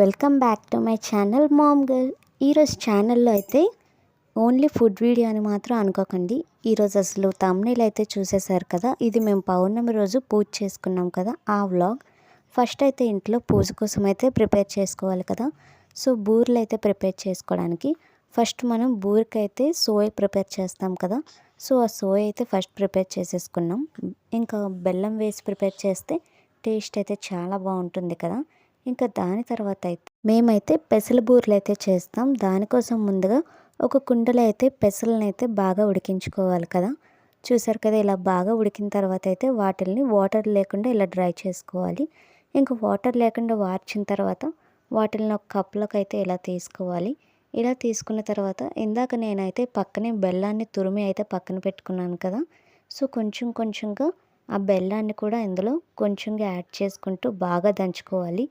Welcome back to my channel mom girl. ఈరోజు ఛానల్లో అయితే ఓన్లీ ఫుడ్ వీడియో అని మాత్రం అనుకోకండి. ఈరోజు అసలు తమ్నేల్ అయితే చూసేశారు కదా? ఇది మేము పౌర్ణమి రోజు పూజ చేసుకున్నాం కదా ఆ వ్లాగ్ ఫస్ట్ అయితే ఇంట్లో పూజ కోసం అయితే ప్రిపేర్ చేసుకోవాలి కదా. సో బూరెలు అయితే ప్రిపేర్ చేసుకోవడానికి ఫస్ట్ మనం బూరికైతే అయితే సోయ్ ప్రిపేర్ చేస్తాం కదా. సో ఆ సోయ్ అయితే ఫస్ట్ ప్రిపేర్ చేసేసుకున్నాం. ఇంకా బెల్లం వేసి ప్రిపేర్ చేస్తే టేస్ట్ అయితే చాలా బాగుంటుంది కదా. ఇంకా దాని తర్వాత అయితే మేమైతే పెసల బూరెలు అయితే చేస్తాం. దానికోసం ముందుగా ఒక కుండలో అయితే పెసలను అయితే బాగా ఉడికించుకోవాలి కదా. చూసారు కదా ఇలా బాగా ఉడికిన తర్వాత అయితే వాటిల్ని వాటర్ లేకుండా ఇలా డ్రై చేసుకోవాలి. ఇంకా వాటర్ లేకుండా వార్చిన తర్వాత వాటిల్ని ఒక కప్లోకి అయితే ఇలా తీసుకోవాలి. ఇలా తీసుకున్న తర్వాత ఇందాక నేనైతే పక్కనే బెల్లాన్ని తురిమి అయితే పక్కన పెట్టుకున్నాను కదా. సో కొంచెం కొంచెంగా ఆ బెల్లాన్ని కూడా ఇందులో కొంచెంగా యాడ్ చేసుకుంటూ బాగా దంచుకోవాలి.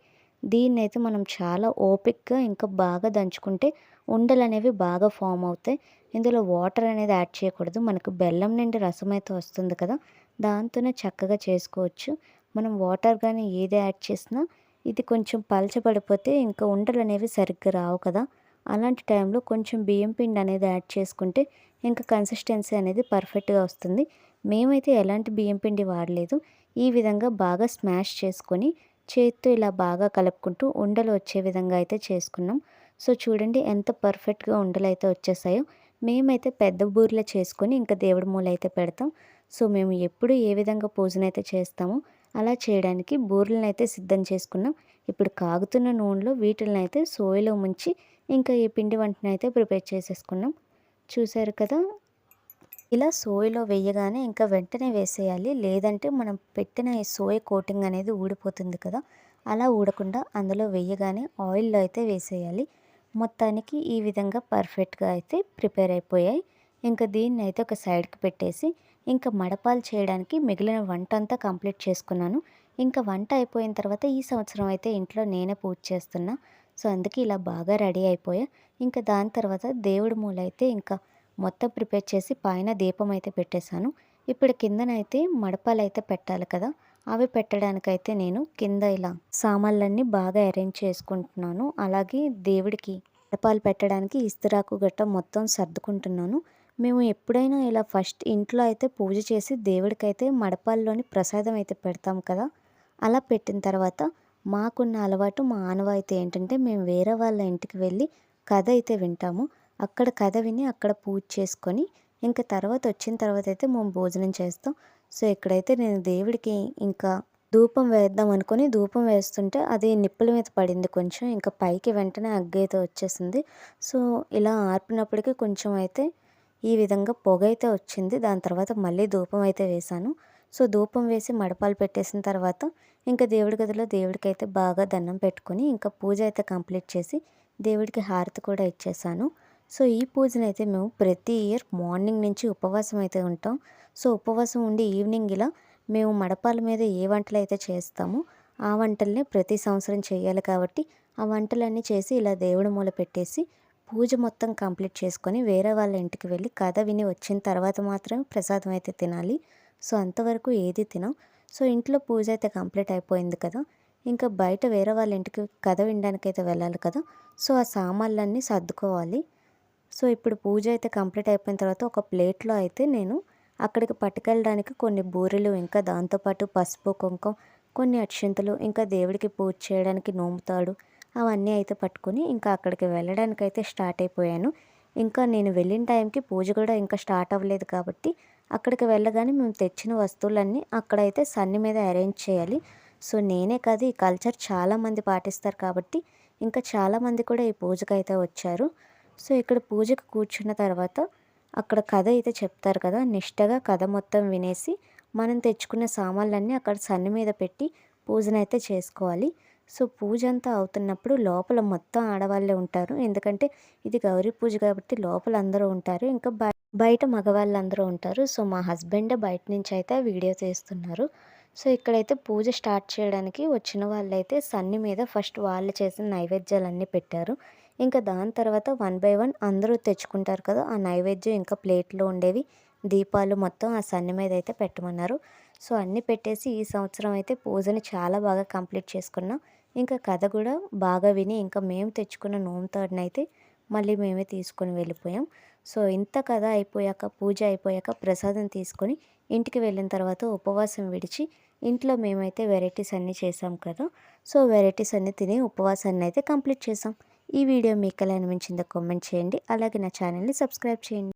దీన్ని అయితే మనం చాలా ఓపిక్గా ఇంకా బాగా దంచుకుంటే ఉండలు అనేవి బాగా ఫామ్ అవుతాయి. ఇందులో వాటర్ అనేది యాడ్ చేయకూడదు. మనకు బెల్లం నుండి రసం అయితే వస్తుంది కదా దాంతోనే చక్కగా చేసుకోవచ్చు. మనం వాటర్ కానీ ఏది యాడ్ చేసినా ఇది కొంచెం పలచబడిపోతే ఇంకా ఉండలు అనేవి సరిగ్గా రావు కదా. అలాంటి టైంలో కొంచెం బియ్యం పిండి అనేది యాడ్ చేసుకుంటే ఇంకా కన్సిస్టెన్సీ అనేది పర్ఫెక్ట్గా వస్తుంది. మేమైతే ఎలాంటి బియ్యం పిండి వాడలేదు. ఈ విధంగా బాగా స్మాష్ చేసుకొని చేత్తో ఇలా బాగా కలుపుకుంటూ ఉండలు వచ్చే విధంగా అయితే చేసుకున్నాం. సో చూడండి ఎంత పర్ఫెక్ట్గా ఉండలు అయితే వచ్చేసాయో. మేమైతే పెద్ద బూరెలు చేసుకొని ఇంకా దేవుడి మూల అయితే పెడతాం. సో మేము ఎప్పుడు ఏ విధంగా పూజనైతే చేస్తామో అలా చేయడానికి బూరెలను అయితే సిద్ధం చేసుకున్నాం. ఇప్పుడు కాగుతున్న నూనెలో వీటిని అయితే సోయలో ముంచి ఇంకా ఈ పిండి వంటనైతే ప్రిపేర్ చేసేసుకున్నాం. చూశారు కదా? ఇలా సోయలో వేయగానే ఇంకా వెంటనే వేసేయాలి. లేదంటే మనం పెట్టిన ఈ సోయ కోటింగ్ అనేది ఊడిపోతుంది కదా. అలా ఊడకుండా అందులో వేయగానే ఆయిల్లో అయితే వేసేయాలి. మొత్తానికి ఈ విధంగా పర్ఫెక్ట్గా అయితే ప్రిపేర్ అయిపోయాయి. ఇంకా దీన్ని అయితే ఒక సైడ్కి పెట్టేసి ఇంకా మడపాలు చేయడానికి మిగిలిన వంట అంతా కంప్లీట్ చేసుకున్నాను. ఇంకా వంట అయిపోయిన తర్వాత ఈ సంవత్సరం అయితే ఇంట్లో నేనే పూజ చేస్తున్నా. సో అందుకే ఇలా బాగా రెడీ అయిపోయా. ఇంకా దాని తర్వాత దేవుడి మూల అయితే ఇంకా మొత్తం ప్రిపేర్ చేసి పైన దీపం అయితే పెట్టేశాను. ఇప్పుడు కిందనైతే మడపాలు అయితే పెట్టాలి కదా అవి పెట్టడానికైతే నేను కింద ఇలా సామాన్లన్నీ బాగా అరేంజ్ చేసుకుంటున్నాను. అలాగే దేవుడికి మడపాలు పెట్టడానికి ఇస్తిరాకు గట్ట మొత్తం సర్దుకుంటున్నాను. మేము ఎప్పుడైనా ఇలా ఫస్ట్ ఇంట్లో అయితే పూజ చేసి దేవుడికైతే మడపాల్లోని ప్రసాదం అయితే పెడతాం కదా అలా పెట్టిన తర్వాత మాకున్న అలవాటు మా ఆనవాయితీ ఏంటంటే మేము వేరే వాళ్ళ ఇంటికి వెళ్ళి కథ అయితే వింటాము. అక్కడ కథ విని అక్కడ పూజ చేసుకొని ఇంకా తర్వాత వచ్చిన తర్వాత అయితే మేము భోజనం చేస్తాం. సో ఇక్కడైతే నేను దేవుడికి ఇంకా ధూపం వేద్దాం అనుకుని ధూపం వేస్తుంటే అది నిప్పుల మీద పడింది కొంచెం. ఇంకా పైకి వెంటనే అగ్గి అయితే వచ్చేసింది. సో ఇలా ఆర్పినప్పటికీ కొంచెం అయితే ఈ విధంగా పొగ అయితే వచ్చింది. దాని తర్వాత మళ్ళీ ధూపం అయితే వేశాను. సో ధూపం వేసి మడపాలు పెట్టేసిన తర్వాత ఇంకా దేవుడి గదిలో దేవుడికి అయితే బాగా దండం పెట్టుకొని ఇంకా పూజ అయితే కంప్లీట్ చేసి దేవుడికి హారతి కూడా ఇచ్చేసాను సో ఈ పూజను అయితే మేము ప్రతి ఇయర్ మార్నింగ్ నుంచి ఉపవాసం అయితే ఉంటాం. సో ఉపవాసం ఉండి ఈవినింగ్ ఇలా మేము మడపాల మీద ఏ వంటలు అయితే చేస్తామో ఆ వంటల్ని ప్రతి సంవత్సరం చేయాలి కాబట్టి ఆ వంటలన్నీ చేసి ఇలా దేవుడి మూల పెట్టేసి పూజ మొత్తం కంప్లీట్ చేసుకొని వేరే వాళ్ళ ఇంటికి వెళ్ళి కథ విని వచ్చిన తర్వాత మాత్రమే ప్రసాదం అయితే తినాలి. సో అంతవరకు ఏది తినం. సో ఇంట్లో పూజ అయితే కంప్లీట్ అయిపోయింది కదా. ఇంకా బయట వేరే వాళ్ళ ఇంటికి కథ వినడానికి అయితే వెళ్ళాలి కదా. సో ఆ సామాన్లన్నీ సర్దుకోవాలి. సో ఇప్పుడు పూజ అయితే కంప్లీట్ అయిపోయిన తర్వాత ఒక ప్లేట్లో అయితే నేను అక్కడికి పట్టుకెళ్ళడానికి కొన్ని బూరెలు ఇంకా దాంతోపాటు పసుపు కుంకం కొన్ని అక్షంతలు ఇంకా దేవుడికి పూజ చేయడానికి నోముతాడు అవన్నీ అయితే పట్టుకొని ఇంకా అక్కడికి వెళ్ళడానికి అయితే స్టార్ట్ అయిపోయాను. ఇంకా నేను వెళ్ళిన టైంకి పూజ కూడా ఇంకా స్టార్ట్ అవ్వలేదు కాబట్టి అక్కడికి వెళ్ళగానే మేము తెచ్చిన వస్తువులన్నీ అక్కడైతే సన్ని మీద అరేంజ్ చేయాలి. సో నేనే కాదు ఈ కల్చర్ చాలామంది పాటిస్తారు కాబట్టి ఇంకా చాలామంది కూడా ఈ పూజకైతే వచ్చారు. సో ఇక్కడ పూజకు కూర్చున్న తర్వాత అక్కడ కథ అయితే చెప్తారు కదా నిష్టగా కథ మొత్తం వినేసి మనం తెచ్చుకున్న సామాన్లన్నీ అక్కడ సన్ను మీద పెట్టి పూజనైతే చేసుకోవాలి. సో పూజ అంతా అవుతున్నప్పుడు లోపల మొత్తం ఆడవాళ్ళే ఉంటారు. ఎందుకంటే ఇది గౌరీ పూజ కాబట్టి లోపల అందరూ ఉంటారు. ఇంకా బయట మగవాళ్ళందరూ ఉంటారు. సో మా హస్బెండ్ బయట నుంచి అయితే వీడియో తీస్తున్నారు. సో ఇక్కడైతే పూజ స్టార్ట్ చేయడానికి వచ్చిన వాళ్ళైతే సన్ని మీద ఫస్ట్ వాళ్ళు చేసిన నైవేద్యాలన్నీ పెట్టారు. ఇంకా దాని తర్వాత వన్ బై వన్ అందరూ తెచ్చుకుంటారు కదా ఆ నైవేద్యం ఇంకా ప్లేట్లో ఉండేవి. దీపాలు మొత్తం ఆ సన్ని మీద అయితే పెట్టమన్నారు. సో అన్నీ పెట్టేసి ఈ సంవత్సరం అయితే పూజని చాలా బాగా కంప్లీట్ చేసుకున్నాం. ఇంకా కథ కూడా బాగా విని ఇంకా మేము తెచ్చుకున్న నోముతాడునైతే మళ్ళీ మేమే తీసుకొని వెళ్ళిపోయాం. సో ఇంత కథ అయిపోయాక పూజ అయిపోయాక ప్రసాదం తీసుకొని ఇంటికి వెళ్ళిన తర్వాత ఉపవాసం విడిచి ఇంట్లో మేమైతే వెరైటీస్ అన్నీ చేసాం కదా. సో వెరైటీస్ అన్నీ తిని ఉపవాసాన్ని అయితే కంప్లీట్ చేసాం. ఈ వీడియో మీకు ఎలా అనిపించిందో కామెంట్ చేయండి. అలాగే నా ఛానల్ని సబ్స్క్రైబ్ చేయండి.